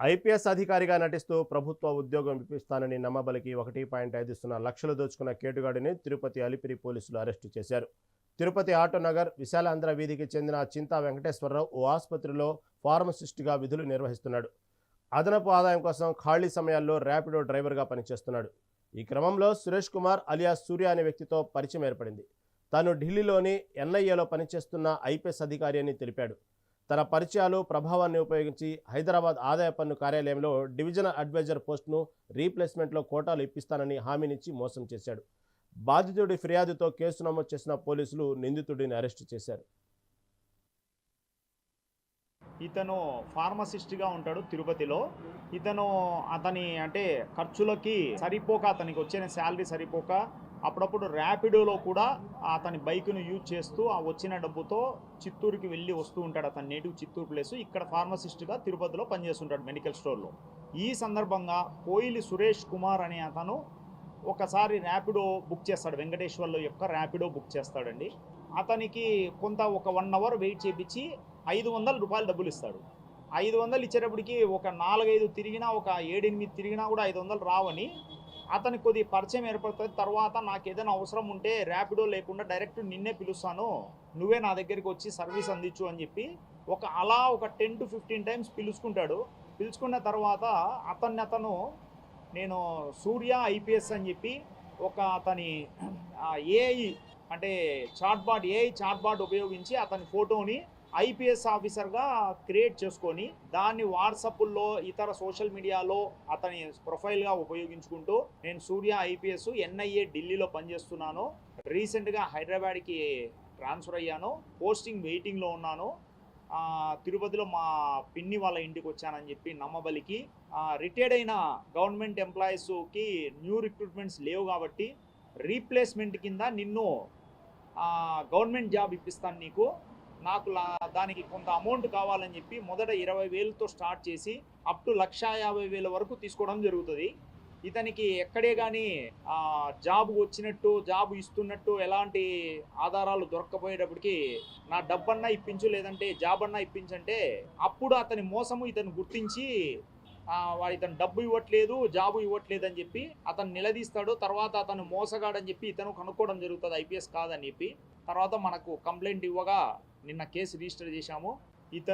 IPS అధికారిగా నటిస్తూ ప్రభుత్వ ఉద్యోగం ఇప్పిస్తానని నమ్మబలికి ఒకటి పాయింట్ ఐదు సున్నా లక్షలు దోచుకున్న కేటుగాడిని తిరుపతి అలిపిరి పోలీసులు అరెస్టు చేశారు. తిరుపతి ఆటోనగర్ విశాలాంధ్ర వీధికి చెందిన చింతా వెంకటేశ్వరరావు ఓ ఆసుపత్రిలో ఫార్మసిస్ట్గా విధులు నిర్వహిస్తున్నాడు. అదనపు ఆదాయం కోసం ఖాళీ సమయాల్లో ర్యాపిడో డ్రైవర్గా పనిచేస్తున్నాడు. ఈ క్రమంలో సురేష్ కుమార్ అలియాస్ సూర్య అనే వ్యక్తితో పరిచయం ఏర్పడింది. తాను ఢిల్లీలోని ఎన్ఐఏలో పనిచేస్తున్న ఐపీఎస్ అధికారి అని తెలిపాడు. తన పరిచయాలు ప్రభావాన్ని ఉపయోగించి హైదరాబాద్ ఆదాయ పన్ను కార్యాలయంలో డివిజనల్ అడ్వైజర్ పోస్టును రీప్లేస్మెంట్లో కోటాలు ఇప్పిస్తానని హామీనిచ్చి మోసం చేశాడు. బాధితుడి ఫిర్యాదుతో కేసు నమోదు చేసిన పోలీసులు నిందితుడిని అరెస్టు చేశారు. ఇతను ఫార్మసిస్ట్గా ఉంటాడు తిరుపతిలో. ఇతను అతని అంటే ఖర్చులకి సరిపోక అతనికి వచ్చిన శాలరీ సరిపోక అప్పుడప్పుడు ర్యాపిడోలో కూడా అతని బైక్ను యూజ్ చేస్తూ ఆ వచ్చిన డబ్బుతో చిత్తూరుకి వెళ్ళి వస్తూ ఉంటాడు అతని నేటివ్ చిత్తూరు ప్లేస్. ఇక్కడ ఫార్మసిస్ట్గా తిరుపతిలో పనిచేస్తుంటాడు మెడికల్ స్టోర్లో. ఈ సందర్భంగా కోయిలి సురేష్ కుమార్ అనే అతను ఒకసారి ర్యాపిడో బుక్ చేస్తాడు. వెంకటేశ్వర్లో యొక్క ర్యాపిడో బుక్ చేస్తాడండి. అతనికి కొంత ఒక వన్ అవర్ వెయిట్ చేపించి ఐదు వందల రూపాయలు డబ్బులు ఇస్తాడు. ఐదు వందలు ఇచ్చేటప్పటికి ఒక నాలుగైదు తిరిగినా ఒక ఏడెనిమిది తిరిగినా కూడా ఐదు వందలు రావని అతనికి కొద్ది పరిచయం ఏర్పడుతుంది. తర్వాత నాకు ఏదైనా అవసరం ఉంటే ర్యాపిడో లేకుండా డైరెక్ట్ నిన్నే పిలుస్తాను. నువ్వే నా దగ్గరికి వచ్చి సర్వీస్ అందించు అని చెప్పి ఒక అలా ఒక టెన్ టు ఫిఫ్టీన్ టైమ్స్ పిలుచుకుంటాడు. పిలుచుకున్న తర్వాత అతన్ని అతను నేను సూర్య ఐపీఎస్ అని చెప్పి ఒక అతని ఏఐ అంటే చాట్బాట్ ఏఐ చాట్బాట్ ఉపయోగించి అతని ఫోటోని ఐపీఎస్ ఆఫీసర్గా క్రియేట్ చేసుకొని దాన్ని వాట్సాప్లో ఇతర సోషల్ మీడియాలో అతని ప్రొఫైల్గా ఉపయోగించుకుంటూ నేను సూర్య ఐపీఎస్ ఎన్ఐఏ ఢిల్లీలో పనిచేస్తున్నాను. రీసెంట్గా హైదరాబాద్కి ట్రాన్స్ఫర్ అయ్యాను. పోస్టింగ్ వెయిటింగ్లో ఉన్నాను. తిరుపతిలో మా పిన్ని వాళ్ళ ఇంటికి వచ్చానని చెప్పి నమ్మబలికి రిటైర్డ్ అయిన గవర్నమెంట్ ఎంప్లాయీస్కి న్యూ రిక్రూట్మెంట్స్ లేవు కాబట్టి రీప్లేస్మెంట్ కింద నిన్ను గవర్నమెంట్ జాబ్ ఇప్పిస్తాను నీకు. నాకు దానికి కొంత అమౌంట్ కావాలని చెప్పి మొదట ఇరవై వేలతో స్టార్ట్ చేసి అప్ టు లక్షా యాభై వేల వరకు తీసుకోవడం జరుగుతుంది. ఇతనికి ఎక్కడే కానీ జాబ్ వచ్చినట్టు జాబ్ ఇస్తున్నట్టు ఎలాంటి ఆధారాలు దొరక్కపోయేటప్పటికి నా డబ్బన్నా ఇప్పించు లేదంటే జాబ్ అన్నా ఇప్పించంటే అప్పుడు అతని మోసము ఇతను గుర్తించి వాడు ఇతను డబ్బు ఇవ్వట్లేదు జాబు ఇవ్వట్లేదు అని చెప్పి అతను నిలదీస్తాడు. తర్వాత అతను మోసగాడని చెప్పి ఇతను కనుక్కోవడం జరుగుతుంది. ఐపీఎస్ కాదని చెప్పి తర్వాత మనకు కంప్లైంట్ ఇవ్వగా నిన్న కేసు రిజిస్టర్ చేశాము. ఇతను